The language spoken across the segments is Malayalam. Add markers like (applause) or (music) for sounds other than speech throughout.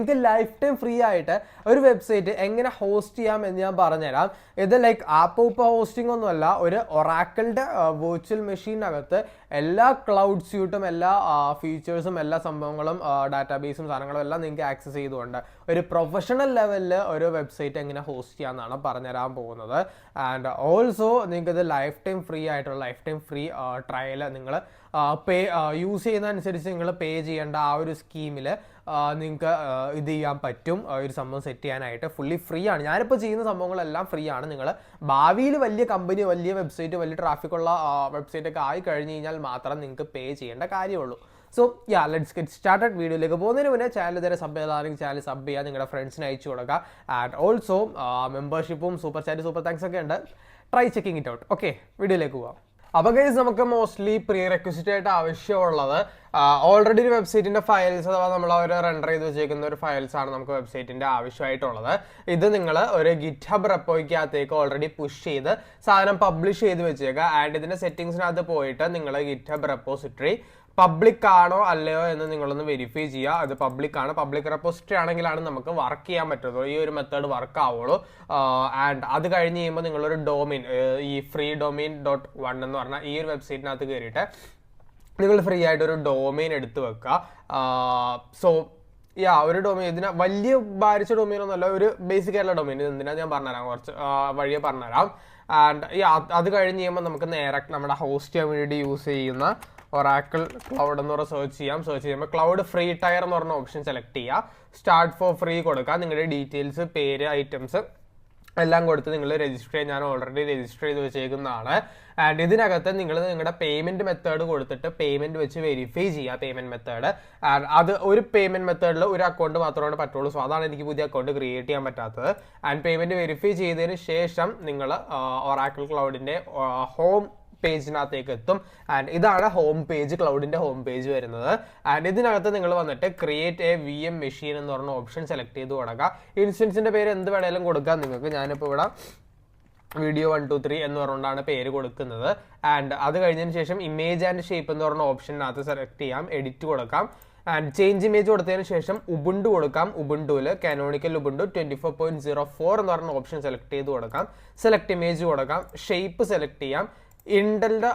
നിങ്ങൾക്ക് ലൈഫ് ടൈം ഫ്രീ ആയിട്ട് ഒരു വെബ്സൈറ്റ് എങ്ങനെ ഹോസ്റ്റ് ചെയ്യാം എന്ന് ഞാൻ പറഞ്ഞുതരാം. ഇത് ലൈക്ക് ആപ്പ് ഉപ്പ് ഹോസ്റ്റിംഗ് ഒന്നുമല്ല ഒരു ഒറാക്കിളുടെ വെർച്വൽ മെഷീനകത്ത് എല്ലാ ക്ലൗഡ് സ്യൂട്ടും എല്ലാ ഫീച്ചേഴ്സും എല്ലാ സംഭവങ്ങളും ഡാറ്റാബേസും സാധനങ്ങളും എല്ലാം നിങ്ങൾക്ക് ആക്സസ് ചെയ്തുകൊണ്ട് ഒരു പ്രൊഫഷണൽ ലെവലിൽ ഒരു വെബ്സൈറ്റ് എങ്ങനെ ഹോസ്റ്റ് ചെയ്യാമെന്നാണ് പറഞ്ഞുതരാൻ പോകുന്നത്. ആൻഡ് ഓൾസോ നിങ്ങൾക്ക് ഇത് ലൈഫ് ടൈം ഫ്രീ ആയിട്ടുള്ള ലൈഫ് ടൈം ഫ്രീ ട്രയൽ നിങ്ങൾ പേ യൂസ് ചെയ്യുന്നതനുസരിച്ച് നിങ്ങൾ പേ ചെയ്യേണ്ട ആ ഒരു സ്കീമിൽ നിങ്ങൾക്ക് ഇത് ചെയ്യാൻ പറ്റും. ഒരു സംഭവം സെറ്റ് ചെയ്യാനായിട്ട് ഫുള്ളി ഫ്രീ ആണ്. ഞാനിപ്പോൾ ചെയ്യുന്ന സംഭവങ്ങളെല്ലാം ഫ്രീ ആണ്. നിങ്ങൾ ഭാവിയിൽ വലിയ കമ്പനി വലിയ വെബ്സൈറ്റ് വലിയ ട്രാഫിക്കുള്ള വെബ്സൈറ്റ് ഒക്കെ ആയി കഴിഞ്ഞ് കഴിഞ്ഞാൽ മാത്രം നിങ്ങൾക്ക് പേ ചെയ്യേണ്ട കാര്യമുള്ളൂ. So yeah let's get started വീഡിയോയിലേക്ക് പോകുന്നതിന് മുന്നേ ചാനൽ ഇതുവരെ സബ് ചെയ്താണെങ്കിൽ ചാനൽ സബ് ചെയ്യുക നിങ്ങളുടെ ഫ്രണ്ട്സിന് അയച്ചു കൊടുക്കുക. ആൻഡ് ഓൾസോ മെമ്പർഷിപ്പും സൂപ്പർ ചാറ്റ് സൂപ്പർ താങ്ക്സ് ഒക്കെ ഉണ്ട്. Try checking it out okay വീഡിയോയിലേക്ക് പോവാം. അപ്പോൾ ഗൈസ് നമുക്ക് മോസ്റ്റ്ലി പ്രീ റെക്വസിറ്റ് ആയിട്ട് ആവശ്യമുള്ളത് ഓൾറെഡി ഒരു വെബ്സൈറ്റിന്റെ ഫയൽസ് അഥവാ നമ്മൾ അവർ റെൻഡർ ചെയ്ത് വെച്ചേക്കുന്ന ഒരു ഫയൽസ് ആണ് നമുക്ക് വെബ്സൈറ്റിന്റെ ആവശ്യമായിട്ടുള്ളത്. ഇത് നിങ്ങൾ ഒരു ഗിറ്റ് ഹബ് റെപ്പോയ്ക്കകത്തേക്ക് ഓൾറെഡി പുഷ് ചെയ്ത് സാധനം പബ്ലിഷ് ചെയ്ത് വെച്ചേക്കുക. ആൻഡ് ഇതിന്റെ സെറ്റിംഗ്സിനകത്ത് പോയിട്ട് നിങ്ങൾ ഗിറ്റ് ഹബ് റെപ്പോസിറ്ററി പബ്ലിക് ആണോ അല്ലയോ എന്ന് നിങ്ങളൊന്ന് വെരിഫൈ ചെയ്യുക. അത് പബ്ലിക് ആണ് പബ്ലിക് റെപ്പോസിറ്ററി ആണെങ്കിലാണ് നമുക്ക് വർക്ക് ചെയ്യാൻ പറ്റുള്ളൂ ഈ ഒരു മെത്തേഡ് വർക്ക് ആവുള്ളൂ. ആൻഡ് അത് കഴിഞ്ഞ് കഴിയുമ്പോൾ നിങ്ങളൊരു ഡൊമൈൻ ഈ ഫ്രീ ഡൊമൈൻ ഡോട്ട് വൺ എന്ന് പറഞ്ഞാൽ ഈ ഒരു വെബ്സൈറ്റിനകത്ത് കയറിയിട്ട് നിങ്ങൾ ഫ്രീ ആയിട്ട് ഒരു ഡൊമൈൻ എടുത്ത് വെക്കുക. സോ യാ ഒരു ഡൊമൈൻ ഇതിന് വലിയ ഭാരിച്ച ഡൊമൈൻ ഒന്നുമല്ല. ഒരു ബേസിക് ആയിട്ടുള്ള ഡൊമൈൻ ഇത് എന്തിനാ ഞാൻ പറഞ്ഞുതരാം? കുറച്ച് വഴിയെ പറഞ്ഞുതരാം. ആൻഡ് അത് കഴിഞ്ഞ് കഴിയുമ്പോൾ നമുക്ക് നേരെ നമ്മുടെ ഹോസ്റ്റ് ചെയ്യാൻ വേണ്ടി യൂസ് ചെയ്യുന്ന ഒറാക്കിൾ ക്ലൗഡ് എന്ന് പറഞ്ഞ സെർച്ച് ചെയ്യാം. സെർച്ച് ചെയ്യുമ്പോൾ ക്ലൗഡ് ഫ്രീ ടയർ എന്ന് പറഞ്ഞ ഓപ്ഷൻ സെലക്ട് ചെയ്യുക സ്റ്റാർട്ട് ഫോർ ഫ്രീ കൊടുക്കുക നിങ്ങളുടെ ഡീറ്റെയിൽസ് പേര് ഐറ്റംസ് എല്ലാം കൊടുത്ത് നിങ്ങൾ രജിസ്റ്റർ ചെയ്യാൻ ഞാൻ ഓൾറെഡി രജിസ്റ്റർ ചെയ്ത് വെച്ചേക്കുന്നതാണ്. ആൻഡ് ഇതിനകത്ത് നിങ്ങൾ നിങ്ങളുടെ പേയ്മെന്റ് മെത്തേഡ് കൊടുത്തിട്ട് പേയ്മെന്റ് വെച്ച് വെരിഫൈ ചെയ്യുക പേയ്മെന്റ് മെത്തേഡ് ആൻഡ് അത് ഒരു പേയ്മെന്റ് മെത്തേഡിൽ ഒരു അക്കൗണ്ട് മാത്രമാണ് പറ്റുള്ളൂ. സോ അതാണ് എനിക്ക് പുതിയ അക്കൗണ്ട് ക്രിയേറ്റ് ചെയ്യാൻ പറ്റാത്തത്. ആൻഡ് പേയ്മെന്റ് വെരിഫൈ ചെയ്തതിന് ശേഷം നിങ്ങൾ ഒറാക്കിൾ ക്ലൗഡിന്റെ ഹോം പേജിനകത്തേക്ക് എത്തും ആൻഡ് ഇതാണ് ഹോം പേജ് ക്ലൗഡിന്റെ ഹോം പേജ് വരുന്നത്. ആൻഡ് ഇതിനകത്ത് നിങ്ങൾ വന്നിട്ട് create a V M machine എന്ന് പറഞ്ഞ ഓപ്ഷൻ സെലക്ട് ചെയ്ത് കൊടുക്കുക. ഇൻസ്റ്റൻസിന്റെ പേര് എന്ത് വേണേലും കൊടുക്കാം. നിങ്ങൾക്ക് ഞാനിപ്പോൾ ഇവിടെ വീഡിയോ വൺ ടു ത്രീ എന്ന് പറഞ്ഞുകൊണ്ടാണ് പേര് കൊടുക്കുന്നത്. ആൻഡ് അത് കഴിഞ്ഞതിന് ശേഷം ഇമേജ് ആൻഡ് ഷേപ്പ് എന്ന് പറഞ്ഞ ഓപ്ഷനകത്ത് സെലക്ട് ചെയ്യാം. എഡിറ്റ് കൊടുക്കാം. ആൻഡ് ചേഞ്ച് ഇമേജ് കൊടുത്തതിന് ശേഷം ഉബുണ്ടു കൊടുക്കാം. ഉബുണ്ടുവിൽ Canonical Ubuntu twenty four point zero four എന്ന് പറഞ്ഞ ഓപ്ഷൻ സെലക്ട് ചെയ്ത് കൊടുക്കാം. സെലക്ട് ഇമേജ് കൊടുക്കാം. ഷേപ്പ് സെലക്ട് ചെയ്യാം. ഇൻഡലിന്റെ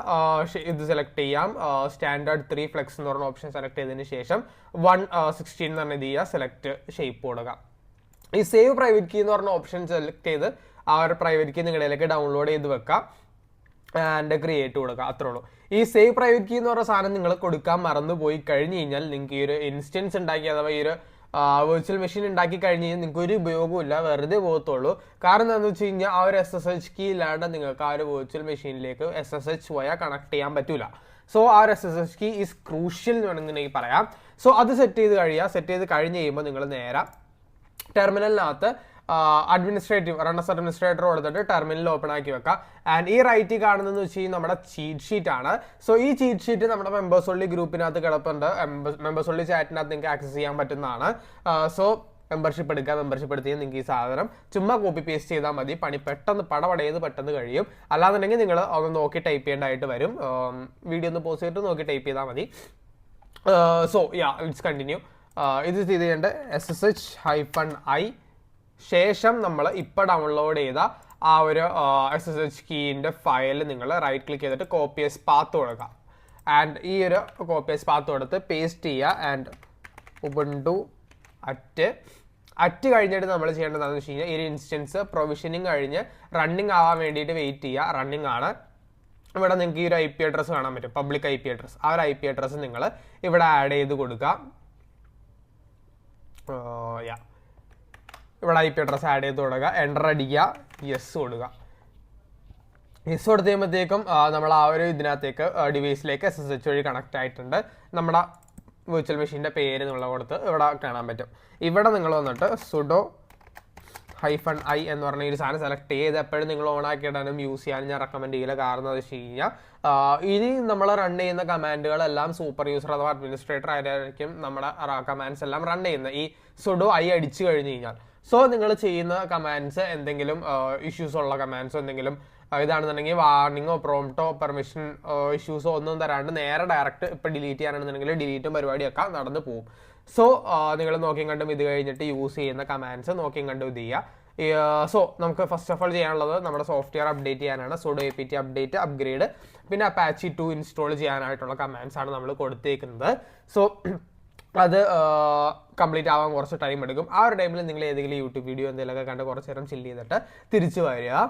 ഇത് സെലക്ട് ചെയ്യാം. സ്റ്റാൻഡേർഡ് ത്രീ ഫ്ലെക്സ് എന്ന് പറഞ്ഞ ഓപ്ഷൻ സെലക്ട് ചെയ്തതിന് ശേഷം വൺ സിക്സ്റ്റീൻ എന്ന് പറഞ്ഞ ഇത് ചെയ്യുക സെലക്ട് ഷേപ്പ് കൊടുക്കുക ഈ സേവ് പ്രൈവറ്റ് കീ എന്ന് പറഞ്ഞ ഓപ്ഷൻ സെലക്ട് ചെയ്ത് ആ ഒരു പ്രൈവറ്റ് കീ നിങ്ങളിലേക്ക് ഡൗൺലോഡ് ചെയ്ത് വെക്കാം. ആൻഡ് ക്രിയേറ്റ് കൊടുക്കുക അത്രേ ഉള്ളൂ. ഈ സേവ് പ്രൈവറ്റ് കീ എന്ന് പറഞ്ഞ സാധനം നിങ്ങൾ കൊടുക്കാൻ മറന്നു പോയി കഴിഞ്ഞ് കഴിഞ്ഞാൽ നിങ്ങൾക്ക് ഈ ഒരു ഇൻസ്റ്റൻസ് ഉണ്ടാക്കി അഥവാ ഈ ഒരു വെർച്വൽ മെഷീൻ ഉണ്ടാക്കി കഴിഞ്ഞ് കഴിഞ്ഞാൽ നിങ്ങൾക്ക് ഒരു ഉപയോഗമില്ല വെറുതെ പോകത്തുള്ളൂ. കാരണം എന്താണെന്ന് വെച്ച് കഴിഞ്ഞാൽ ആ ഒരു എസ് എസ് എച്ച് കീ ഇല്ലാണ്ട് നിങ്ങൾക്ക് ആ ഒരു വെർച്വൽ മെഷീനിലേക്ക് എസ് എസ് എച്ച് പോയാൽ കണക്ട് ചെയ്യാൻ പറ്റില്ല സോ ആ ഒരു S S H key is crucial എന്ന് വേണമെന്നുണ്ടെങ്കിൽ പറയാം. സോ അത് സെറ്റ് ചെയ്ത് കഴിയുക സെറ്റ് ചെയ്ത് കഴിഞ്ഞ് കഴിയുമ്പോൾ നിങ്ങൾ നേരെ ടെർമിനലിനകത്ത് അഡ്മിനിസ്ട്രേറ്റീവ് റണ്ണസ് അഡ്മിനിസ്ട്രേറ്റർ കൊടുത്തിട്ട് ടെർമിനൽ ഓപ്പൺ ആക്കി വെക്കാം. ആൻഡ് ഈ റൈറ്റ് കാണുന്നതെന്ന് വെച്ച് കഴിഞ്ഞാൽ നമ്മുടെ ചീറ്റ് ഷീറ്റ് ആണ്. സോ ഈ ചീറ്റ് ഷീറ്റ് നമ്മുടെ മെമ്പേഴ്സ് ഉള്ളി ഗ്രൂപ്പിനകത്ത് കിടപ്പുണ്ട്. മെമ്പേഴ്സ് ഉള്ളി ചാറ്റിനകത്ത് നിങ്ങൾക്ക് ആക്സസ് ചെയ്യാൻ പറ്റുന്നതാണ്. സോ മെമ്പർഷിപ്പ് എടുക്കുക മെമ്പർഷിപ്പ് എടുത്ത് നിങ്ങൾക്ക് ഈ സാധനം ചുമ്മാ കോപ്പി പേസ്റ്റ് ചെയ്താൽ മതി. പണി പെട്ടെന്ന് പടപടയത് പെട്ടെന്ന് കഴിയും. അല്ലാന്നുണ്ടെങ്കിൽ നിങ്ങൾ ഒന്ന് നോക്കി ടൈപ്പ് ചെയ്യേണ്ടതായിട്ട് വരും. വീഡിയോ ഒന്ന് പോസ്റ്റ് ചെയ്തിട്ട് നോക്കി ടൈപ്പ് ചെയ്താൽ മതി. സോ യാ ഇറ്റ്സ് കണ്ടിന്യൂ ഇത് ചെയ്ത് ചെയ്യേണ്ട S S H hyphen I ശേഷം നമ്മൾ ഇപ്പോൾ ഡൗൺലോഡ് ചെയ്ത ആ ഒരു എസ് എസ് എച്ച് കീന്റെ ഫയൽ നിങ്ങൾ റൈറ്റ് ക്ലിക്ക് ചെയ്തിട്ട് കോപ്പിയസ് പാത്ത് കൊടുക്കുക ആൻഡ് ഈ ഒരു കോപ്പിയസ് പാത്ത് കൊടുത്ത് പേസ്റ്റ് ചെയ്യുക. ആൻഡ് ഉബുണ്ടു അറ്റ് അറ്റ് കഴിഞ്ഞിട്ട് നമ്മൾ ചെയ്യേണ്ടതെന്ന് വെച്ച് കഴിഞ്ഞാൽ ഈ ഇൻസ്റ്റൻസ് പ്രൊവിഷനിങ് കഴിഞ്ഞ് റണ്ണിങ് ആവാൻ വേണ്ടിയിട്ട് വെയിറ്റ് ചെയ്യുക. റണ്ണിങ് ആണ്. ഇവിടെ നിങ്ങൾക്ക് ഈ ഒരു ഐ പി അഡ്രസ്സ് കാണാൻ പറ്റും. പബ്ലിക് ഐ പി അഡ്രസ്സ് ആ ഒരു ഐ പി അഡ്രസ്സ് നിങ്ങൾ ഇവിടെ ആഡ് ചെയ്ത് കൊടുക്കുക യാ ഇവിടെ ഐ പി അഡ്രസ്സ് ആഡ് ചെയ്ത് കൊടുക്കുക. എന്റർ അടിക്കുക. യെസ് കൊടുക്കുക. യെസ് കൊടുത്ത് കഴിയുമ്പോഴത്തേക്കും നമ്മൾ ആ ഒരു ഇതിനകത്തേക്ക് ഡിവൈസിലേക്ക് എസ് എസ് എച്ച് വഴി കണക്ട് ആയിട്ടുണ്ട്. നമ്മുടെ വെർച്വൽ മെഷീന്റെ പേര് നമ്മൾ കൊടുത്ത് ഇവിടെ കാണാൻ പറ്റും. ഇവിടെ നിങ്ങൾ വന്നിട്ട് സുഡോ ഹൈഫൺ ഐ എന്ന് പറഞ്ഞ ഒരു സാധനം സെലക്ട് ചെയ്ത് എപ്പോഴും നിങ്ങൾ ഓൺ ആക്കിയിടാനും യൂസ് ചെയ്യാനും ഞാൻ റെക്കമെൻഡ് ചെയ്യില്ല കാരണം എന്താ വെച്ച് കഴിഞ്ഞാൽ ഇനി നമ്മൾ റൺ ചെയ്യുന്ന കമാൻഡുകളെല്ലാം സൂപ്പർ യൂസർ അഥവാ അഡ്മിനിസ്ട്രേറ്റർ ആയിരിക്കും നമ്മുടെ കമാൻഡ്സ് എല്ലാം റൺ ചെയ്യുന്നത്. ഈ സുഡോ ഐ അടിച്ചു കഴിഞ്ഞ് കഴിഞ്ഞാൽ സോ നിങ്ങൾ ചെയ്യുന്ന കമാൻഡ്സ് എന്തെങ്കിലും ഇഷ്യൂസ് ഉള്ള കമാൻഡ്സോ എന്തെങ്കിലും ഇതാണെന്നുണ്ടെങ്കിൽ വാർണിങ്ങോ പ്രോംപ്റ്റോ പെർമിഷൻ ഇഷ്യൂസോ ഒന്നും തരാണ്ട് നേരെ ഡയറക്റ്റ് ഇപ്പം ഡിലീറ്റ് ചെയ്യാനാണെന്നുണ്ടെങ്കിൽ ഡിലീറ്റും പരിപാടിയൊക്കെ നടന്നു പോകും സോ നിങ്ങൾ നോക്കിയും കണ്ടും ഇത് കഴിഞ്ഞിട്ട് യൂസ് ചെയ്യുന്ന കമാൻഡ്സ് നോക്കിയും കണ്ടും ഇത് ചെയ്യുക സോ നമുക്ക് ഫസ്റ്റ് ഓഫ് ഓൾ ചെയ്യാനുള്ളത് നമ്മുടെ സോഫ്റ്റ്വെയർ അപ്ഡേറ്റ് ചെയ്യാനാണ്. Sudo A P T update upgrade പിന്നെ അപ്പാച്ചി ടു ഇൻസ്റ്റാൾ ചെയ്യാനായിട്ടുള്ള കമാൻഡ്സ് ആണ് നമ്മൾ കൊടുത്തേക്കുന്നത്. സോ അത് കംപ്ലീറ്റ് ആവാൻ കുറച്ച് ടൈം എടുക്കും. ആ ഒരു ടൈമിൽ നിങ്ങൾ ഏതെങ്കിലും യൂട്യൂബ് വീഡിയോ എന്തെങ്കിലുമൊക്കെ കണ്ട് കുറച്ച് നേരം ചില്ല് ചെയ്തിട്ട് തിരിച്ചു വരിക.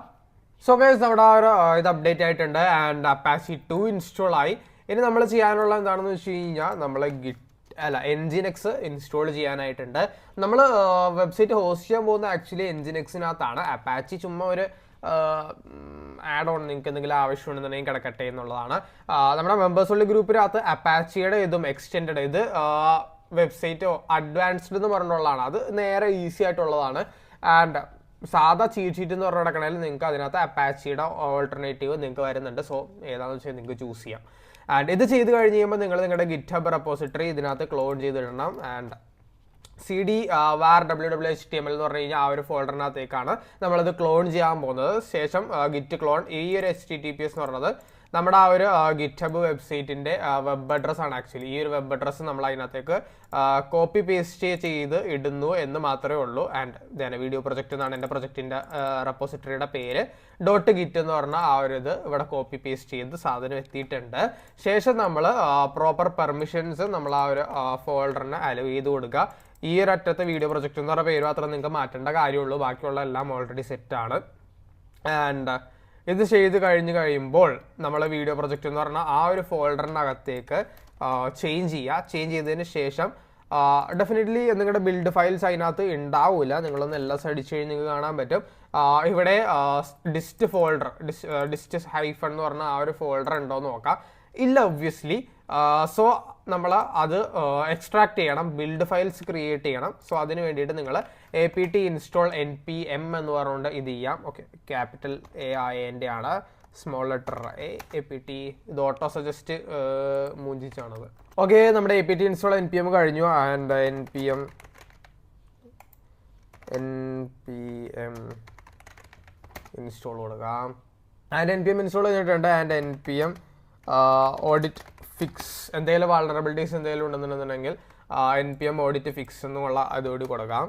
സോ ഗൈസ് നമ്മുടെ ഒരു ഇത് അപ്ഡേറ്റ് ആയിട്ടുണ്ട്. ആൻഡ് അപ്പാസി ടു ഇൻസ്റ്റാൾ ആയി. ഇനി നമ്മൾ ചെയ്യാനുള്ള എന്താണെന്ന് വെച്ച് കഴിഞ്ഞാൽ നമ്മൾ ഗിറ്റ് അല്ല എൻജിനെക്സ് ഇൻസ്റ്റാൾ ചെയ്യാനായിട്ടുണ്ട്. നമ്മൾ വെബ്സൈറ്റ് ഹോസ്റ്റ് ചെയ്യാൻ പോകുന്ന ആക്ച്വലി എൻജിനെക്സിനകത്താണ് അപ്പാച്ചി ചുമ്മാ ഒരു ആഡ് ഓൺ നിങ്ങൾക്ക് എന്തെങ്കിലും ആവശ്യമുണ്ടെന്നുണ്ടെങ്കിൽ കിടക്കട്ടെ എന്നുള്ളതാണ്. നമ്മുടെ മെമ്പേഴ്സ് ഉള്ള ഗ്രൂപ്പിനകത്ത് അപ്പാച്ചിയുടെ ഇതും എക്സ്റ്റെൻഡ് ഇത് വെബ്സൈറ്റ് അഡ്വാൻസ്ഡ് എന്ന് പറഞ്ഞുള്ളതാണ്. അത് നേരെ ഈസി ആയിട്ടുള്ളതാണ്. ആൻഡ് സാധാ ചീറ്റ് ഷീറ്റ് എന്ന് പറഞ്ഞ കിടക്കണമെങ്കിൽ നിങ്ങൾക്ക് അതിനകത്ത് അപ്പാച്ചിയുടെ ഓൾട്ടർനേറ്റീവ് നിങ്ങൾക്ക് വരുന്നുണ്ട്. സോ ഏതാണെന്ന് വെച്ചാൽ നിങ്ങൾക്ക് ചൂസ് ചെയ്യാം. ആൻഡ് ഇത് ചെയ്ത് കഴിഞ്ഞ് കഴിയുമ്പോൾ നിങ്ങൾ നിങ്ങളുടെ ഗിറ്റ് ഹബ് റെപ്പോസിറ്ററി ഇതിനകത്ത് clone ചെയ്തിടണം and C D var W W H T M L എന്ന് പറഞ്ഞു കഴിഞ്ഞാൽ ആ ഒരു ഫോൾഡറിനകത്തേക്കാണ് നമ്മളത് ക്ലോൺ ചെയ്യാൻ പോകുന്നത്. ശേഷം ഗിറ്റ് ക്ലോൺ ഈ ഒരു H T T P S എന്ന് പറയുന്നത് നമ്മുടെ ആ ഒരു ഗിറ്റബ് വെബ്സൈറ്റിന്റെ വെബ് അഡ്രസ് ആണ് ആക്ച്വലി ഈ ഒരു വെബ് അഡ്രസ്സ് നമ്മൾ അതിനകത്തേക്ക് കോപ്പി പേസ്റ്റ് ചെയ്ത് ഇടുന്നു എന്ന് മാത്രമേ ഉള്ളൂ. ആൻഡ് ഞാൻ വീഡിയോ പ്രൊജക്റ്റ് എന്നാണ് എന്റെ പ്രൊജക്റ്റിന്റെ റെപ്പോസിറ്ററിയുടെ പേര്. ഡോട്ട് ഗിറ്റ് എന്ന് പറഞ്ഞ ആ ഒരു ഇത് ഇവിടെ കോപ്പി പേസ്റ്റ് ചെയ്ത് സാധനം എത്തിയിട്ടുണ്ട്. ശേഷം നമ്മൾ പ്രോപ്പർ പെർമിഷൻസ് നമ്മൾ ആ ഒരു ഫോൾഡറിന് അലവ് ചെയ്ത് കൊടുക്കുക. ഈ ഒരു അറ്റത്തെ വീഡിയോ പ്രൊജക്റ്റ് എന്ന് പറഞ്ഞ പേര് മാത്രം നിങ്ങൾക്ക് മാറ്റേണ്ട കാര്യമുള്ളൂ. ബാക്കിയുള്ള എല്ലാം ഓൾറെഡി സെറ്റ് ആണ്. ആൻഡ് ഇത് ചെയ്ത് കഴിഞ്ഞ് കഴിയുമ്പോൾ നമ്മൾ വീഡിയോ പ്രൊജക്റ്റ് എന്ന് പറഞ്ഞാൽ ആ ഒരു ഫോൾഡറിനകത്തേക്ക് ചേഞ്ച് ചെയ്യുക. ചേഞ്ച് ചെയ്തതിന് ശേഷം ഡെഫിനറ്റ്ലി നിങ്ങളുടെ ബിൽഡ് ഫയൽസ് അതിനകത്ത് ഉണ്ടാവില്ല നിങ്ങളൊന്ന് എല്ലാം സഡിച്ച് കഴിഞ്ഞ് നിങ്ങൾക്ക് കാണാൻ പറ്റും. ഇവിടെ ഡിസ്റ്റ് ഫോൾഡർ ഡിസ്റ്റ് ഹൈഫൺ എന്ന് പറഞ്ഞ ആ ഒരു ഫോൾഡർ ഉണ്ടോ എന്ന് നോക്കാം. ഇല്ല ഒബ്വിയസ്ലി സോ നമ്മൾ അത് എക്സ്ട്രാക്ട് ചെയ്യണം ബിൽഡ് ഫയൽസ് ക്രിയേറ്റ് ചെയ്യണം. സോ അതിന് വേണ്ടിയിട്ട് നിങ്ങൾ A P T install N P M എന്ന് പറഞ്ഞുകൊണ്ട് ഇത് ചെയ്യാം. ഓക്കെ ക്യാപിറ്റൽ എ ആയതിന്റെ ആണ്. Small letter A A P T ഇത് ഓട്ടോ സജസ്റ്റ് മൂഞ്ചിച്ചാണത്. ഓക്കെ നമ്മുടെ A P T install N P M കഴിഞ്ഞു. And N P M N P M install കൊടുക്കാം. And N P M install ചെയ്തിട്ടുണ്ട്. And N P M audit fix എന്തെങ്കിലും വാൾണറബിലിറ്റീസ് എന്തെങ്കിലും ഉണ്ടെന്നുണ്ടെന്നുണ്ടെങ്കിൽ N P M audit fix എന്നുള്ള അതോടി കൊടുക്കാം.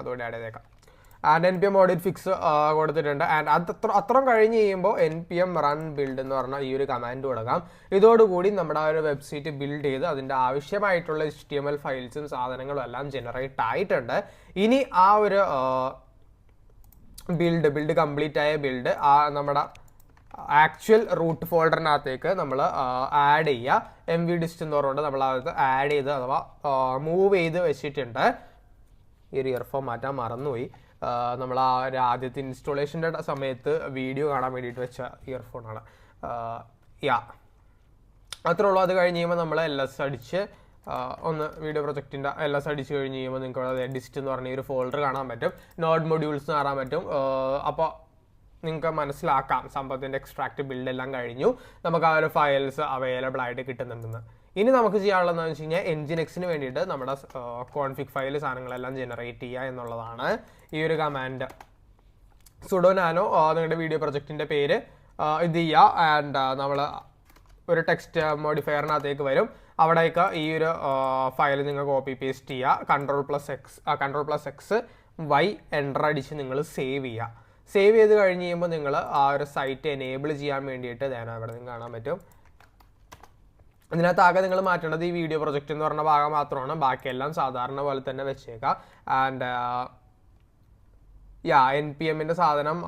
അതോടെ ആഡ് ചെയ്തേക്കാം. And N P M audit fix കൊടുത്തിട്ടുണ്ട്. ആൻഡ് അത് അത്ര അത്രയും കഴിഞ്ഞ് കഴിയുമ്പോൾ N P M run build എന്ന് പറഞ്ഞ ഈ ഒരു കമാൻഡ് കൊടുക്കാം. ഇതോടുകൂടി നമ്മുടെ ആ ഒരു വെബ്സൈറ്റ് ബിൽഡ് ചെയ്ത് അതിന്റെ ആവശ്യമായിട്ടുള്ള എച്ച് ടി എം എൽ ഫയൽസും സാധനങ്ങളും എല്ലാം ജനറേറ്റ് ആയിട്ടുണ്ട്. ഇനി ആ ഒരു ബിൽഡ് ബിൽഡ് കംപ്ലീറ്റ് ആയ ബിൽഡ് ആ നമ്മുടെ ആക്ച്വൽ റൂട്ട് ഫോൾഡറിനകത്തേക്ക് നമ്മൾ ആഡ് ചെയ്യുക എം വി ഡിസ്റ്റ് എന്ന് പറഞ്ഞുകൊണ്ട് നമ്മൾ അത് ആഡ് ചെയ്ത് അഥവാ മൂവ് ചെയ്ത് വെച്ചിട്ടുണ്ട്. ഈ ഒരു ഇയർഫോൺ മാറ്റാൻ മറന്നുപോയി. നമ്മൾ ആ ഒരു ആദ്യത്തെ ഇൻസ്റ്റോളേഷന്റെ സമയത്ത് വീഡിയോ കാണാൻ വേണ്ടിയിട്ട് വെച്ച ഇയർഫോണാണ് യാ. അത്രേ ഉള്ളൂ. അത് കഴിഞ്ഞ് കഴിയുമ്പോൾ നമ്മൾ എൽ എസ് അടിച്ച് ഒന്ന് വീഡിയോ പ്രൊജക്റ്റിന്റെ എൽ എസ് അടിച്ച് കഴിഞ്ഞ് കഴിയുമ്പോൾ നിങ്ങൾക്ക് ഡിസ്റ്റ് എന്ന് പറഞ്ഞ ഒരു ഫോൾഡർ കാണാൻ പറ്റും. നോഡ് മൊഡ്യൂൾസ് കാണാൻ പറ്റും. അപ്പോൾ നിങ്ങൾക്ക് മനസ്സിലാക്കാം. സംഭവത്തിന്റെ എക്സ്ട്രാക്റ്റ് ബിൽഡ് എല്ലാം കഴിഞ്ഞു. നമുക്ക് ആ ഒരു ഫയൽസ് അവൈലബിൾ ആയിട്ട് കിട്ടുന്നുണ്ടെന്ന്. ഇനി നമുക്ക് ചെയ്യാനുള്ളതെന്ന് വെച്ച് കഴിഞ്ഞാൽ എൻജിൻ എക്സിന് വേണ്ടിയിട്ട് നമ്മുടെ കോൺഫിക് ഫയൽ സാധനങ്ങളെല്ലാം ജനറേറ്റ് ചെയ്യുക എന്നുള്ളതാണ് ഈ ഒരു കമാൻഡ് സുഡോ നാനോ നിങ്ങളുടെ വീഡിയോ പ്രൊജക്റ്റിന്റെ പേര് ഇത് ചെയ്യുക ആൻഡ് നമ്മൾ ഒരു ടെക്സ്റ്റ് മോഡിഫയറിനകത്തേക്ക് വരും. അവിടേക്ക് ഈ ഒരു ഫയൽ നിങ്ങൾ കോപ്പി പേസ്റ്റ് ചെയ്യുക control plus X control plus X Y enter അടിച്ച് നിങ്ങൾ സേവ് ചെയ്യുക സേവ് ചെയ്ത് കഴിഞ്ഞ് കഴിയുമ്പോൾ നിങ്ങൾ ആ ഒരു സൈറ്റ് എനേബിൾ ചെയ്യാൻ വേണ്ടിയിട്ട് ഞാൻ അവിടെ നിന്ന് കാണാൻ പറ്റും. ഇതിനകത്ത് ആകെ നിങ്ങൾ മാറ്റേണ്ടത് ഈ വീഡിയോ പ്രൊജക്റ്റ് എന്ന് പറഞ്ഞ ഭാഗം മാത്രമാണ്. ബാക്കിയെല്ലാം സാധാരണ പോലെ തന്നെ വെച്ചേക്കാം. ആൻഡ് യാ എൻ പി എമ്മിന്റെ സാധനം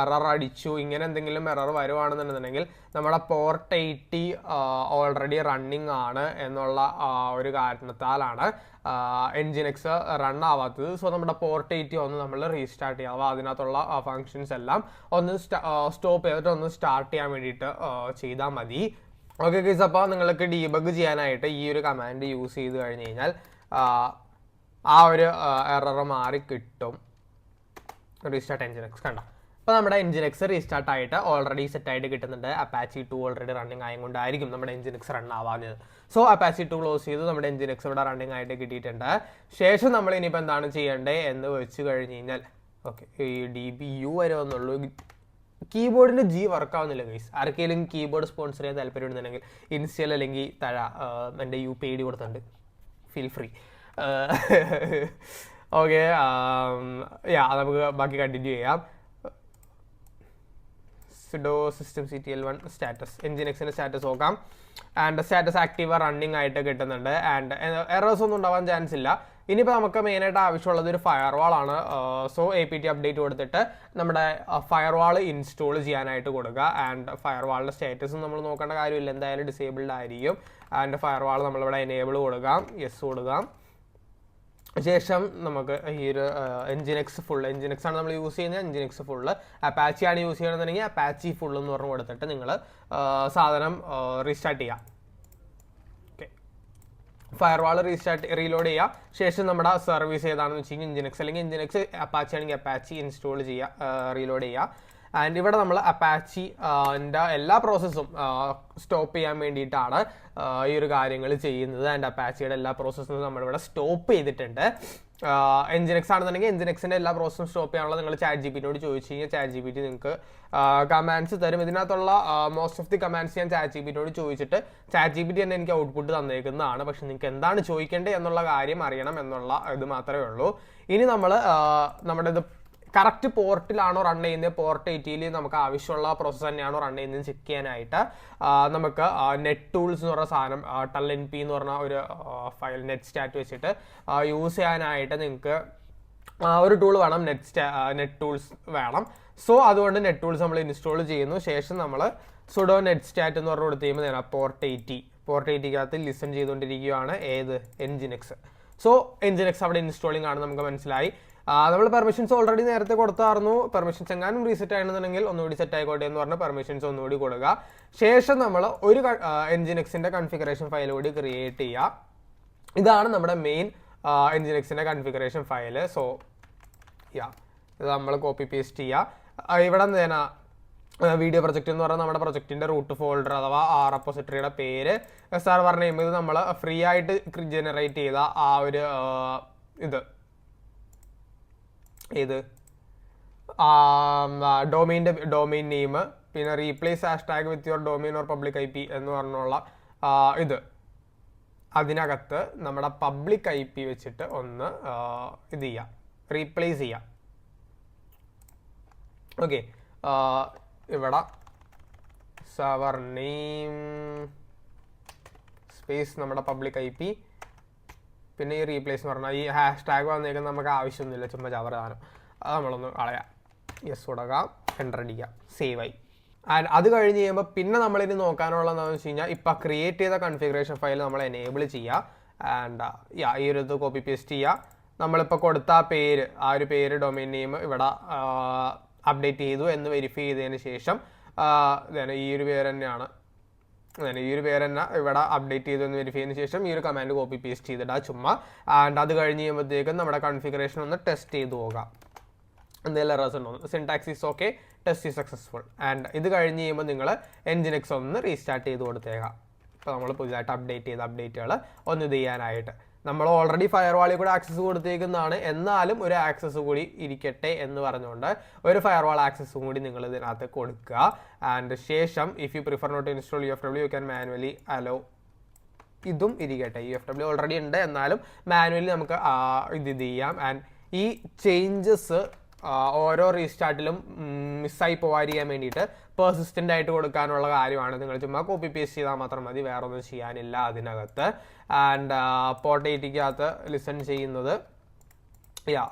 എറർ അടിച്ചു ഇങ്ങനെ എന്തെങ്കിലും എറർ വരുവാണെന്നുണ്ടെന്നുണ്ടെങ്കിൽ നമ്മുടെ പോർട്ട് എയ്റ്റി ഓൾറെഡി റണ്ണിങ് ആണ് എന്നുള്ള ഒരു കാരണത്താലാണ് എൻജിൻ എക്സ് റൺ ആവാത്തത്. സോ നമ്മുടെ പോർട്ട് എയ്റ്റി ഒന്ന് നമ്മൾ റീസ്റ്റാർട്ട് ചെയ്യാം. അപ്പോൾ അതിനകത്തുള്ള ഫങ്ഷൻസ് എല്ലാം ഒന്ന് സ്റ്റോപ്പ് ചെയ്തിട്ട് ഒന്ന് സ്റ്റാർട്ട് ചെയ്യാൻ വേണ്ടിയിട്ട് ചെയ്താൽ മതി. ഓക്കെ ഗീസ് അപ്പോൾ നിങ്ങൾക്ക് ഡീബഗ് ചെയ്യാനായിട്ട് ഈ ഒരു കമാൻഡ് യൂസ് ചെയ്ത് കഴിഞ്ഞ് കഴിഞ്ഞാൽ ആ ഒരു എറർ മാറി കിട്ടും. റീസ്റ്റാർട്ട് എൻജിൻ എക്സ് കണ്ട? അപ്പോൾ നമ്മുടെ എൻജിൻ എക്സ് റീസ്റ്റാർട്ട് ആയിട്ട് ഓൾറെഡി സെറ്റ് ആയിട്ട് കിട്ടുന്നുണ്ട്. അപ്പാച്ചി ടു ഓൾറെഡി റണ്ണിങ് ആയതുകൊണ്ടായിരിക്കും നമ്മുടെ എൻജിൻ എക്സ് റൺ ആവാഞ്ഞത്. സോ അപ്പാച്ചി ടു ക്ലോസ് ചെയ്ത്. നമ്മുടെ എൻജിൻ എക്സ് ഇവിടെ റണ്ണിങ് ആയിട്ട് കിട്ടിയിട്ടുണ്ട്. ശേഷം നമ്മൾ ഇനിയിപ്പോൾ എന്താണ് ചെയ്യേണ്ടത് എന്ന് വെച്ച് കഴിഞ്ഞ് കഴിഞ്ഞാൽ ഓക്കെ ഈ ഡി ബി യു വരുമെന്നുള്ളൂ കീബോർഡിന്റെ ജി വർക്ക് ആവുന്നില്ല ഗൈസ് ആർക്കെങ്കിലും കീബോർഡ് സ്പോൺസർ ചെയ്യാൻ താല്പര്യം ഉണ്ടെങ്കിൽ ഇൻസ്റ്റയിൽ അല്ലെങ്കിൽ തഴ എന്റെ യു പി ഐ ഡി കൊടുത്തിട്ടുണ്ട്. ഫീൽ ഫ്രീ ഓക്കെ യാ നമുക്ക് ബാക്കി കണ്ടിന്യൂ ചെയ്യാം. Sudo system C T L one status Nginx എക്സിന്റെ സ്റ്റാറ്റസ് നോക്കാം ആൻഡ് സ്റ്റാറ്റസ് ആക്റ്റീവ് റണ്ണിങ് ആയിട്ട് കിട്ടുന്നുണ്ട്. ആൻഡ് എറേഴ്സ് ഒന്നും ഉണ്ടാവാൻ ചാൻസ് ഇല്ല. ഇനിയിപ്പോൾ നമുക്ക് മെയിനായിട്ട് ആവശ്യമുള്ളത് ഒരു ഫയർ ആണ്. So A P T update കൊടുത്തിട്ട് നമ്മുടെ ഫയർ വാൾ ഇൻസ്റ്റോൾ ചെയ്യാനായിട്ട് കൊടുക്കുക. ആൻഡ് ഫയർ വാളിന്റെ സ്റ്റാറ്റസ് നമ്മൾ നോക്കേണ്ട കാര്യമില്ല. എന്തായാലും ഡിസേബിൾഡ് ആയിരിക്കും. ആൻഡ് ഫയർ വാൾ നമ്മളിവിടെ എനേബിൾ കൊടുക്കാം. യെസ് കൊടുക്കാം. ശേഷം നമുക്ക് ഈ ഒരു Nginx full Nginx ആണ് നമ്മൾ യൂസ് ചെയ്യുന്നത്. എൻജിൻ എക്സ് ഫുള്ള് അപ്പാച്ചി ആണ് യൂസ് ചെയ്യണമെന്നുണ്ടെങ്കിൽ അപ്പാച്ചി ഫുൾ എന്ന് പറഞ്ഞ് കൊടുത്തിട്ട് നിങ്ങൾ സാധനം റീസ്റ്റാർട്ട് ചെയ്യാം. ഓക്കെ ഫയർവാൾ റീസ്റ്റാർട്ട് റീലോഡ് ചെയ്യുക ശേഷം നമ്മുടെ സർവീസ് ഏതാണെന്ന് വെച്ച് കഴിഞ്ഞാൽ എക്സ് അല്ലെങ്കിൽ എക്സ് അപ്പാച്ചി ആണെങ്കിൽ അപ്പാച്ചി ഇൻസ്റ്റാൾ ചെയ്യുക റീലോഡ് ചെയ്യുക ആൻഡ് ഇവിടെ നമ്മൾ അപ്പാച്ചി എല്ലാ പ്രോസസ്സും സ്റ്റോപ്പ് ചെയ്യാൻ വേണ്ടിയിട്ടാണ് ഈ ഒരു കാര്യങ്ങൾ ചെയ്യുന്നത്. ആൻഡ് അപ്പാച്ചിയുടെ എല്ലാ പ്രോസസ്സും നമ്മളിവിടെ സ്റ്റോപ്പ് ചെയ്തിട്ടുണ്ട്. എൻജിനെക്സ് ആണെന്നുണ്ടെങ്കിൽ എൻജിനെക്സിന്റെ എല്ലാ പ്രോസസ്സും സ്റ്റോപ്പ് ചെയ്യാനുള്ള നിങ്ങൾ ചാറ്റ് ജി പിന്നോട് ചോദിച്ചു കഴിഞ്ഞാൽ ചാറ്റ് ജി പി ടി നിങ്ങൾക്ക് കമാൻഡ്സ് തരും. ഇതിനകത്തുള്ള മോസ്റ്റ് ഓഫ് ദി കമാൻഡ്സ് ഞാൻ ചാറ്റ് ജി പിന്നോട് ചോദിച്ചിട്ട് ചാറ്റ് ജി പി ടി തന്നെ എനിക്ക് ഔട്ട്പുട്ട് തന്നേക്കുന്നതാണ്. പക്ഷെ നിങ്ങൾക്ക് എന്താണ് ചോദിക്കേണ്ടത് എന്നുള്ള കാര്യം അറിയണം എന്നുള്ള ഇത് മാത്രമേ ഉള്ളൂ. ഇനി നമ്മൾ നമ്മുടെ ഇത് കറക്റ്റ് പോർട്ടിലാണോ റൺ ചെയ്യുന്നത്? പോർട്ട് എയ്റ്റിയിൽ നമുക്ക് ആവശ്യമുള്ള പ്രോസസ്സ് തന്നെയാണോ റൺ ചെയ്യുന്നത് ചെക്ക് ചെയ്യാനായിട്ട്. നമുക്ക് നെറ്റ് ടൂൾസ് എന്ന് പറഞ്ഞ സാധനം ടൽ എൻ പി എന്ന് പറഞ്ഞ ഒരു ഫയൽ നെറ്റ് സ്റ്റാറ്റ് വെച്ചിട്ട് യൂസ് ചെയ്യാനായിട്ട് നിങ്ങൾക്ക് ഒരു ടൂൾ വേണം. നെറ്റ് നെറ്റ് ടൂൾസ് വേണം. സോ അതുകൊണ്ട് നെറ്റ് ടൂൾസ് നമ്മൾ ഇൻസ്റ്റാൾ ചെയ്യുന്നു. ശേഷം നമ്മൾ സുഡോ നെറ്റ് സ്റ്റാറ്റ് എന്ന് പറഞ്ഞ് കൊടുത്ത് കഴിയുമ്പോൾ പോർട്ട് എയ്റ്റി പോർട്ട് എയ്റ്റിക്കകത്ത് ലിസൺ ചെയ്തുകൊണ്ടിരിക്കുകയാണ് ഏത്? എൻജിനെക്സ് സോ എൻജിനെക്സ് അവിടെ ഇൻസ്റ്റാളിംഗ് ആണ് നമുക്ക് മനസ്സിലായി. നമ്മൾ പെർമിഷൻസ് ഓൾറെഡി നേരത്തെ കൊടുത്തായിരുന്നു. പെർമിഷൻസ് എങ്ങാനും റീസെറ്റ് ആണെന്നുണ്ടെങ്കിൽ ഒന്നുകൂടി സെറ്റ് ആയിക്കോട്ടെ എന്ന് പറഞ്ഞ പെർമിഷൻസ് ഒന്നുകൂടി കൊടുക്കുക ശേഷം നമ്മൾ ഒരു എൻജിനെക്സിന്റെ കൺഫിഗറേഷൻ ഫയൽ കൂടി ക്രിയേറ്റ് ചെയ്യുക ഇതാണ് നമ്മുടെ മെയിൻ എൻജിനെക്സിന്റെ കൺഫിഗറേഷൻ ഫയൽ സോ യാ ഇത് നമ്മൾ കോപ്പി പേസ്റ്റ് ചെയ്യുക ഇവിടെ എന്തേനാ വീഡിയോ പ്രൊജക്റ്റ് എന്ന് പറഞ്ഞാൽ നമ്മുടെ പ്രൊജക്റ്റിന്റെ റൂട്ട് ഫോൾഡർ അഥവാ ആ റെപ്പോസിറ്ററിയുടെ പേര്. സാർ പറഞ്ഞു കഴിയുമ്പോൾ ഇത് നമ്മൾ ഫ്രീ ആയിട്ട് ജനറേറ്റ് ചെയ്ത ആ ഒരു ഇത്. ഏത്? ഡൊമൈന്റെ ഡൊമൈൻ നെയിം പിന്നെ replace hash tag with your domain or public I P എന്ന് പറഞ്ഞുള്ള ഇത്. അതിനകത്ത് നമ്മുടെ പബ്ലിക് ഐ പി വെച്ചിട്ട് ഒന്ന് ഇത് ചെയ്യാം. റീപ്ലേസ് ചെയ്യാം. ഓക്കെ. ഇവിടെ സവർ നെയിം സ്പേസ് നമ്മുടെ പബ്ലിക് ഐ പി പിന്നെ ഈ റീപ്ലേസ് എന്ന് പറഞ്ഞാൽ ഈ ഹാഷ് ടാഗ് വന്നേക്കുന്നത് നമുക്ക് ആവശ്യമൊന്നുമില്ല ചുമ്മാ ചവറാനം അത് നമ്മളൊന്ന് കളയാം. യെസ് കൊടുക്കാം എന്റർ അടിക്കാം. ആയി. ആൻഡ് അത് കഴിഞ്ഞ് കഴിയുമ്പോൾ പിന്നെ നമ്മളിനി നോക്കാനുള്ളതെന്ന് വെച്ച് കഴിഞ്ഞാൽ ഇപ്പം ക്രിയേറ്റ് ചെയ്ത കൺഫിഗറേഷൻ ഫയൽ നമ്മൾ എനേബിൾ ചെയ്യുക ആൻഡ് യാ ഈ ഒരു ഇത് കോപ്പി പേസ്റ്റ് ചെയ്യുക നമ്മളിപ്പോൾ കൊടുത്ത ആ പേര് ആ ഒരു പേര് ഡൊമൈൻ നെയിം ഇവിടെ അപ്ഡേറ്റ് ചെയ്തു എന്ന് വെരിഫൈ ചെയ്തതിന് ശേഷം ഈ ഒരു പേര് തന്നെയാണ്. അങ്ങനെ ഈ ഒരു പേര് തന്നെ ഇവിടെ അപ്ഡേറ്റ് ചെയ്ത് വെരിഫൈ ചെയ്തതിന് ശേഷം ഈ ഒരു കമാൻഡ് കോപ്പി പേസ്റ്റ് ചെയ്തിടാ ചുമ്മാ ആൻഡ് അത് കഴിഞ്ഞ് കഴിയുമ്പോഴത്തേക്കും നമ്മുടെ കൺഫിഗറേഷൻ ഒന്ന് ടെസ്റ്റ് ചെയ്ത് പോകാം. എന്തെങ്കിലും എറേഴ്സ് ഉണ്ടോ? Syntax is okay test is successful and ഇത് കഴിഞ്ഞ് കഴിയുമ്പോൾ നിങ്ങൾ എൻജിനെക്സ് ഒന്ന് റീസ്റ്റാർട്ട് ചെയ്ത് കൊടുത്തേക്കാം. ഇപ്പോൾ നമ്മൾ പുതിയതായിട്ട് അപ്ഡേറ്റ് ചെയ്ത അപ്ഡേറ്റുകൾ ഒന്ന് ചെയ്യാനായിട്ട്. നമ്മൾ ഓൾറെഡി ഫയർ വാളിൽ കൂടെ ആക്സസ് കൊടുത്തേക്കുന്നതാണ്. എന്നാലും ഒരു ആക്സസ് കൂടി ഇരിക്കട്ടെ എന്ന് പറഞ്ഞുകൊണ്ട് ഒരു ഫയർ വാൾ ആക്സസും കൂടി നിങ്ങൾ ഇതിനകത്ത് കൊടുക്കുക. ആൻഡ് ശേഷം if you prefer not install U F W you can manually allow ഇതും ഇരിക്കട്ടെ. യു എഫ് ഡബ്ല്യു ഓൾറെഡി ഉണ്ട്. എന്നാലും മാനുവലി നമുക്ക് ഇത് ഇത് ചെയ്യാം. ആൻഡ് ഈ ചേഞ്ചസ് ഓരോ റീസ്റ്റാർട്ടിലും മിസ്സായി പോകാതിരിക്കാൻ വേണ്ടിയിട്ട് പെർസിസ്റ്റന്റ് ആയിട്ട് കൊടുക്കാനുള്ള കാര്യമാണ്. നിങ്ങൾ ചുമ്മാ കോപ്പി പേസ്റ്റ് ചെയ്താൽ മാത്രം മതി. വേറെ ഒന്നും ചെയ്യാനില്ല അതിനകത്ത്. ആൻഡ് പോട്ടേറ്റിക്കകത്ത് ലിസൺ ചെയ്യുന്നത്. യാ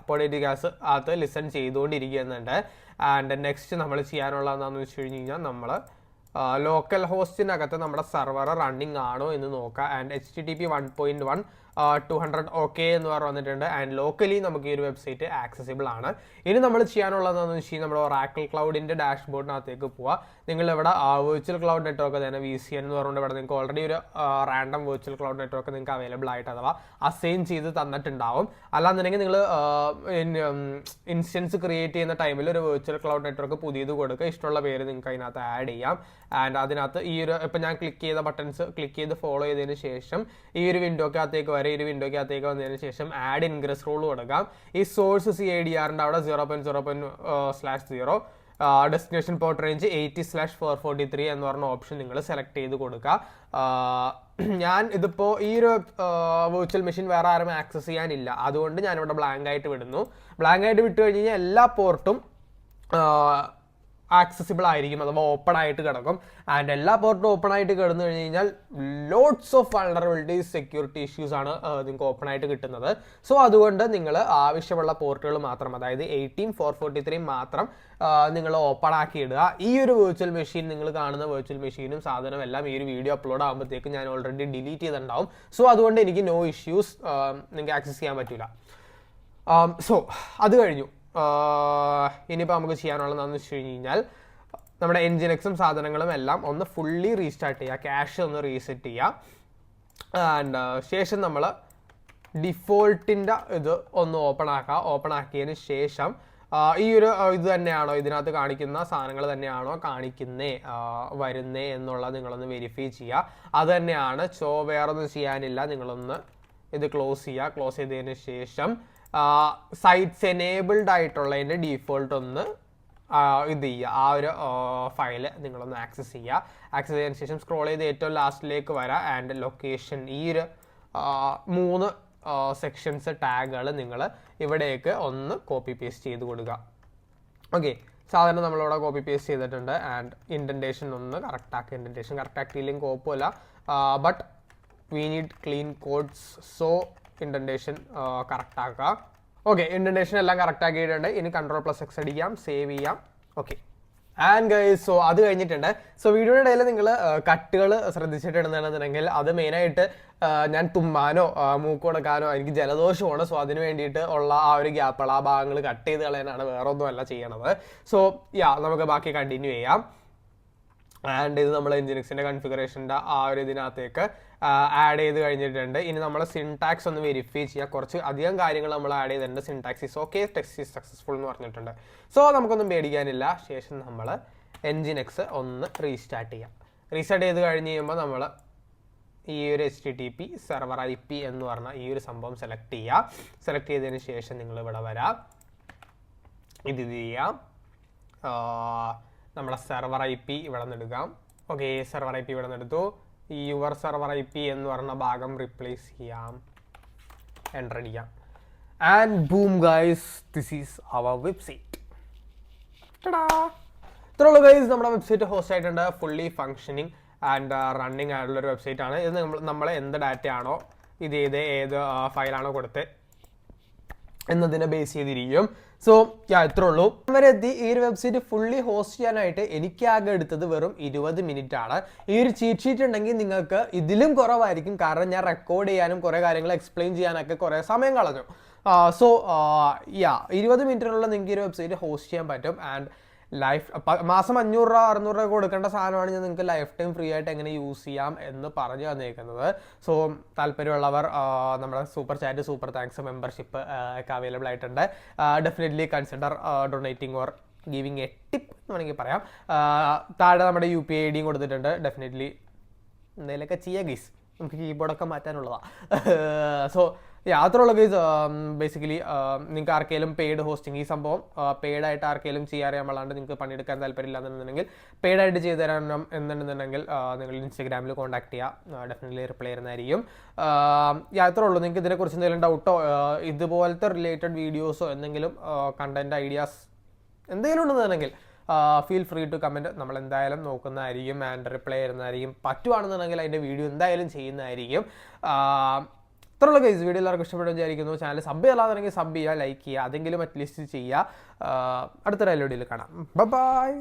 ഗ്യാസ് അകത്ത് ലിസൺ ചെയ്തുകൊണ്ടിരിക്കുന്നുണ്ട്. ആൻഡ് നെക്സ്റ്റ് നമ്മൾ ചെയ്യാനുള്ള എന്താണെന്ന് വെച്ച് കഴിഞ്ഞ് കഴിഞ്ഞാൽ നമ്മൾ ലോക്കൽ ഹോസ്റ്റിനകത്ത് നമ്മുടെ സെർവർ റണ്ണിങ് ആണോ എന്ന് നോക്കുക and H T T P one point one two hundred okay എന്ന് പറഞ്ഞ് വന്നിട്ടുണ്ട്. ആൻഡ് ലോക്കലി നമുക്ക് ഈ ഒരു വെബ്സൈറ്റ് ആക്സസിബിൾ ആണ്. ഇനി നമ്മൾ ചെയ്യാനുള്ളതെന്ന് വെച്ച് കഴിഞ്ഞാൽ നമ്മുടെ ഒറാക്കിൾ ക്ലൗഡിന്റെ ഡാഷ്ബോർഡിനകത്തേക്ക് പോവുക നിങ്ങൾ ഇവിടെ വെർച്വൽ ക്ലൗഡ് നെറ്റ്വർക്ക് തന്നെ വി സി എൻ എന്ന് പറഞ്ഞുകൊണ്ട് ഇവിടെ നിങ്ങൾക്ക് ഓൾറെഡി ഒരു റാൻഡം വെർച്വൽ ക്ലൗഡ് നെറ്റ്വർക്ക് നിങ്ങൾക്ക് അവൈലബിൾ ആയിട്ട് അഥവാ അസൈൻ ചെയ്ത് തന്നിട്ടുണ്ടാവും. അല്ലാന്നുണ്ടെങ്കിൽ നിങ്ങൾ ഇൻസ്റ്റൻസ് ക്രിയേറ്റ് ചെയ്യുന്ന ടൈമിൽ ഒരു വെർച്വൽ ക്ലൗഡ് നെറ്റ്വർക്ക് പുതിയത് കൊടുക്കുക. ഇഷ്ടമുള്ള പേര് നിങ്ങൾക്ക് അതിനകത്ത് ആഡ് ചെയ്യാം. ആൻഡ് അതിനകത്ത് ഈ ഒരു ഇപ്പം ഞാൻ ക്ലിക്ക് ചെയ്ത ബട്ടൺസ് ക്ലിക്ക് ചെയ്ത് ഫോളോ ചെയ്തതിന് ശേഷം ഈ ഒരു വിൻഡോക്കകത്തേക്ക് വരെ ഈ ഒരു വിൻഡോക്കകത്തേക്ക് വന്നതിന് ശേഷം ആഡ് ഇൻഗ്രസ് റൂൾ കൊടുക്കാം. ഈ സോഴ്സ് സി ഐ ഡി ആറിന്റെ അവിടെ zero point zero point slash zero destination port range eighty slash four forty three എന്ന് പറഞ്ഞ ഓപ്ഷൻ നിങ്ങൾ സെലക്ട് ചെയ്ത് കൊടുക്കുക. ഞാൻ ഇതിപ്പോൾ ഈ ഒരു വെർച്വൽ മെഷീൻ വേറെ ആരും ആക്സസ് ചെയ്യാനില്ല. അതുകൊണ്ട് ഞാനിവിടെ ബ്ലാങ്ക് ആയിട്ട് വിടുന്നു. ബ്ലാങ്ക് ആയിട്ട് വിട്ടു കഴിഞ്ഞ് കഴിഞ്ഞാൽ എല്ലാ പോർട്ടും ആക്സസിബിൾ ആയിരിക്കും അഥവാ ഓപ്പൺ ആയിട്ട് കിടക്കും. ആൻഡ് എല്ലാ പോർട്ടും ഓപ്പൺ ആയിട്ട് കിടന്നു കഴിഞ്ഞ് കഴിഞ്ഞാൽ loads of vulnerabilities security issues ആണ് നിങ്ങൾക്ക് ഓപ്പൺ ആയിട്ട് കിട്ടുന്നത്. സോ അതുകൊണ്ട് നിങ്ങൾ ആവശ്യമുള്ള പോർട്ടുകൾ മാത്രം അതായത് എയ്റ്റീൻ ഫോർ ഫോർട്ടി ത്രീ മാത്രം നിങ്ങൾ ഓപ്പൺ ആക്കി ഇടുക. ഈ ഒരു വെർച്വൽ മെഷീൻ നിങ്ങൾ കാണുന്ന വെർച്വൽ മെഷീനും സാധനം എല്ലാം ഈ ഒരു വീഡിയോ അപ്ലോഡ് ആകുമ്പോഴത്തേക്കും ഞാൻ ഓൾറെഡി ഡിലീറ്റ് ചെയ്തിട്ടുണ്ടാവും. സോ അതുകൊണ്ട് എനിക്ക് നോ ഇഷ്യൂസ് നിങ്ങൾക്ക് ആക്സസ് ചെയ്യാൻ പറ്റില്ല സോ അത് കഴിഞ്ഞു. ഇനിയിപ്പോൾ നമുക്ക് ചെയ്യാനുള്ളതെന്ന് വെച്ച് കഴിഞ്ഞ് കഴിഞ്ഞാൽ നമ്മുടെ എൻജിനക്സും സാധനങ്ങളും എല്ലാം ഒന്ന് ഫുള്ളി റീസ്റ്റാർട്ട് ചെയ്യുക. ക്യാഷ് ഒന്ന് റീസെറ്റ് ചെയ്യുക. ആൻഡ് ശേഷം നമ്മൾ ഡിഫോൾട്ടിന്റെ ഇത് ഒന്ന് ഓപ്പൺ ആക്കുക. ഓപ്പൺ ആക്കിയതിന് ശേഷം ഈ ഒരു ഇത് തന്നെയാണോ? ഇതിനകത്ത് കാണിക്കുന്ന സാധനങ്ങൾ തന്നെയാണോ കാണിക്കുന്നേ വരുന്നേ എന്നുള്ളത് നിങ്ങളൊന്ന് വെരിഫൈ ചെയ്യുക. അത് തന്നെയാണ് ചോ വേറൊന്നും ചെയ്യാനില്ല. നിങ്ങളൊന്ന് ഇത് ക്ലോസ് ചെയ്യുക. ക്ലോസ് ചെയ്തതിന് ശേഷം സൈറ്റ്സ് എനേബിൾഡ് ആയിട്ടുള്ളതിന്റെ ഡീഫോൾട്ട് ഒന്ന് ഇത് ചെയ്യുക. ആ ഒരു ഫയൽ നിങ്ങളൊന്ന് ആക്സസ് ചെയ്യുക. ആക്സസ് ചെയ്തതിന് ശേഷം സ്ക്രോൾ ചെയ്ത് ഏറ്റവും ലാസ്റ്റിലേക്ക് വരാം. ആൻഡ് ലൊക്കേഷൻ ഈ ഒരു മൂന്ന് സെക്ഷൻസ് ടാഗുകൾ നിങ്ങൾ ഇവിടേക്ക് ഒന്ന് കോപ്പി പേസ്റ്റ് ചെയ്ത് കൊടുക്കുക. ഓക്കെ സാധാരണ നമ്മളിവിടെ കോപ്പി പേസ്റ്റ് ചെയ്തിട്ടുണ്ട്. ആൻഡ് ഇൻഡന്റേഷൻ ഒന്ന് കറക്റ്റ് ആക്കുക. ഇൻഡന്റേഷൻ കറക്റ്റ് ആക്കിയില്ലെങ്കിൽ കുഴപ്പമില്ല. But we need clean codes so indentation correct ആക്കുക. ഓക്കെ ഇൻഡന്റേഷൻ എല്ലാം കറക്റ്റ് ആക്കിയിട്ടുണ്ട്. ഇനി കൺട്രോൾ പ്ലസ് എക്സ് അടിക്കാം സേവ് ചെയ്യാം. ഓക്കെ ആൻഡ് ഗൈസ് സോ അത് കഴിഞ്ഞിട്ടുണ്ട്. സോ വീഡിയോയുടെ ഇടയിൽ നിങ്ങൾ കട്ടുകൾ ശ്രദ്ധിച്ചിട്ടുണ്ടെന്നുണ്ടെങ്കിൽ അത് മെയിനായിട്ട് ഞാൻ തുമ്മാനോ മൂക്കുടക്കാനോ മൂക്ക് കൊടുക്കാനോ എനിക്ക് ജലദോഷമാണ്. സോ അതിന് വേണ്ടിയിട്ട് ഉള്ള ആ ഒരു ഗ്യാപ്പുകൾ ആ ഭാഗങ്ങൾ കട്ട് ചെയ്ത് കളയാനാണ് വേറെ ഒന്നുമല്ല ചെയ്യണത്. സോ യാ നമുക്ക് ബാക്കി കണ്ടിന്യൂ ചെയ്യാം. ആൻഡ് ഇത് നമ്മൾ എൻജിനിക്സിന്റെ കൺഫിഗറേഷന്റെ ആ ഒരു ഇതിനകത്തേക്ക് ആഡ് ചെയ്ത് കഴിഞ്ഞിട്ടുണ്ട്. ഇനി നമ്മൾ സിൻടാക്സ് ഒന്ന് വെരിഫൈ ചെയ്യുക കുറച്ച് അധികം കാര്യങ്ങൾ നമ്മൾ ആഡ് ചെയ്തിട്ടുണ്ട്. Syntax is okay text is successful എന്ന് പറഞ്ഞിട്ടുണ്ട്. സോ നമുക്കൊന്നും പേടിക്കാനില്ല. ശേഷം നമ്മൾ എൻജിനെക്സ് ഒന്ന് റീസ്റ്റാർട്ട് ചെയ്യാം. റീസ്റ്റാർട്ട് ചെയ്ത് കഴിഞ്ഞ് കഴിയുമ്പോൾ നമ്മൾ ഈ ഒരു H T T P server I P എന്ന് പറഞ്ഞ ഈ ഒരു സംഭവം സെലക്ട് ചെയ്യുക സെലക്ട് ചെയ്തതിന് ശേഷം നിങ്ങൾ ഇവിടെ വരാം. ഇത് ചെയ്യാം. ആ, നമ്മളെ സെർവർ ഐ പി ഇവിടെ നിന്ന് എടുക്കാം. ഓക്കെ സെർവർ ഐ പി ഇവിടെ നിന്ന് എടുത്തു. ഈ യുവർ സെർവർ ഐ പി എന്ന് പറഞ്ഞ ഭാഗം റിപ്ലേസ് ചെയ്യാം. എന്റർ അടിക്കാം. And boom guys this is our website ഇത്രയുള്ള ഗൈസ് നമ്മുടെ വെബ്സൈറ്റ് ഹോസ്റ്റ് ആയിട്ടുണ്ട്. ഫുള്ളി ഫങ്ഷനിങ് ആൻഡ് റണ്ണിങ് ആയിട്ടുള്ള ഒരു വെബ്സൈറ്റ് ആണ്. ഇത് നമ്മൾ നമ്മൾ എന്ത് ഡാറ്റയാണോ ഇത് ഏത് ഏത് ഫയലാണോ കൊടുത്ത് എന്നതിനെ ബേസ് ചെയ്തിരിക്കും. സോ യാ ഇത്രേ ഉള്ളൂ. വരെ എത്തി ഈ ഒരു വെബ്സൈറ്റ് ഫുള്ളി ഹോസ്റ്റ് ചെയ്യാനായിട്ട് എനിക്ക് ആകെ എടുത്തത് വെറും ഇരുപത് മിനിറ്റ് ആണ് ഈ ഒരു ചീറ്റ് ഷീറ്റ് ഉണ്ടെങ്കിൽ നിങ്ങൾക്ക് ഇതിലും കുറവായിരിക്കും. കാരണം ഞാൻ റെക്കോർഡ് ചെയ്യാനും കുറേ കാര്യങ്ങൾ എക്സ്പ്ലെയിൻ ചെയ്യാനൊക്കെ കുറേ സമയം കളഞ്ഞു. സോ യാ ഇരുപത് മിനിറ്റിനുള്ള നിങ്ങൾക്ക് ഈ ഒരു വെബ്സൈറ്റ് ഹോസ്റ്റ് ചെയ്യാൻ പറ്റും. ആൻഡ് ലൈഫ് മാസം അഞ്ഞൂറ് രൂപ അറുന്നൂറ് രൂപ കൊടുക്കേണ്ട സാധനമാണ് ഞാൻ നിങ്ങൾക്ക് ലൈഫ് ടൈം ഫ്രീ ആയിട്ട് എങ്ങനെ യൂസ് ചെയ്യാം എന്ന് പറഞ്ഞു തന്നേക്കുന്നത്. സോ താല്പര്യമുള്ളവർ നമ്മുടെ super chat super thanks membership ഒക്കെ അവൈലബിൾ ആയിട്ടുണ്ട്. Definitely consider donating or giving a tip എന്ന് വേണമെങ്കിൽ പറയാം. താഴെ നമ്മുടെ യു പി ഐ ഡിയും കൊടുത്തിട്ടുണ്ട്. ഡെഫിനറ്റ്ലി എന്തെങ്കിലുമൊക്കെ ചെയ്യുക ഗീസ് നമുക്ക് കീബോർഡൊക്കെ മാറ്റാനുള്ളതാണ് സോ (laughs) യാത്രയുള്ള ഗൈസ് ബേസിക്കലി നിങ്ങൾക്ക് ആർക്കെങ്കിലും പെയ്ഡ് ഹോസ്റ്റിംഗ് ഈ സംഭവം പെയ്ഡ് ആയിട്ട് ആർക്കെങ്കിലും ചെയ്യാറിയാമല്ലാണ്ട് നിങ്ങൾക്ക് പണിയെടുക്കാൻ താല്പര്യമില്ല എന്നുണ്ടെങ്കിൽ പെയ്ഡ് ആയിട്ട് ചെയ്തു തരണം എന്നുണ്ടെന്നുണ്ടെങ്കിൽ നിങ്ങൾ ഇൻസ്റ്റഗ്രാമിൽ കോൺടാക്ട് ചെയ്യുക ഡെഫിനറ്റ്ലി റിപ്ലൈ ചെയ്യുന്നതായിരിക്കും യാത്ര ഉള്ളൂ. നിങ്ങൾക്ക് ഇതിനെക്കുറിച്ച് എന്തെങ്കിലും ഡൗട്ടോ ഇതുപോലത്തെ റിലേറ്റഡ് വീഡിയോസോ എന്തെങ്കിലും കണ്ടന്റ് ഐഡിയാസ് എന്തെങ്കിലും ഉണ്ടെന്നുണ്ടെങ്കിൽ ഫീൽ ഫ്രീ ടു കമന്റ് നമ്മൾ എന്തായാലും നോക്കുന്നതായിരിക്കും ആൻഡ് റിപ്ലൈ ചെയ്യുന്നതായിരിക്കും പറ്റുവാണെന്നുണ്ടെങ്കിൽ അതിന്റെ വീഡിയോ എന്തായാലും ചെയ്യുന്നതായിരിക്കും. ഇത്രയുള്ള കേസ് വീഡിയോ എല്ലാവർക്കും ഇഷ്ടപ്പെടും വിചാരിക്കുന്നു. ചാനൽ സബ് ചെയ്യാതാണെങ്കിൽ സബ് ചെയ്യുക ലൈക്ക് ചെയ്യുക അതെങ്കിലും അറ്റ്ലീസ്റ്റ് ചെയ്യുക. അടുത്ത വീഡിയോയിൽ കാണാം. ബൈ